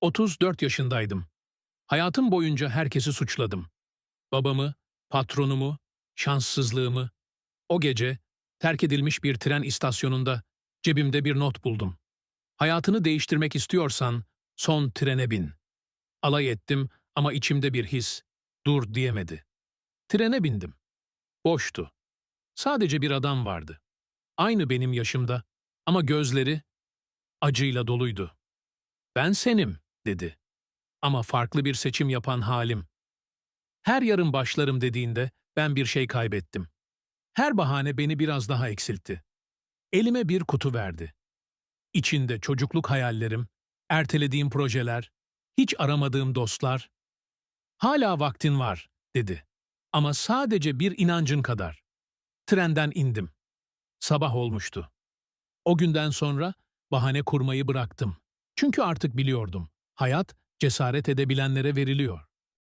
34 yaşındaydım. Hayatım boyunca herkesi suçladım. Babamı, patronumu, şanssızlığımı. O gece terk edilmiş bir tren istasyonunda cebimde bir not buldum. Hayatını değiştirmek istiyorsan son trene bin. Alay ettim ama içimde bir his, dur diyemedi. Trene bindim. Boştu. Sadece bir adam vardı. Aynı benim yaşımda ama gözleri acıyla doluydu. Ben senim, dedi. Ama farklı bir seçim yapan halim. Her yarın başlarım dediğinde ben bir şey kaybettim. Her bahane beni biraz daha eksiltti. Elime bir kutu verdi. İçinde çocukluk hayallerim, ertelediğim projeler, hiç aramadığım dostlar. Hala vaktin var, dedi. Ama sadece bir inancın kadar. Trenden indim. Sabah olmuştu. O günden sonra bahane kurmayı bıraktım. Çünkü artık biliyordum. Hayat cesaret edebilenlere veriliyor.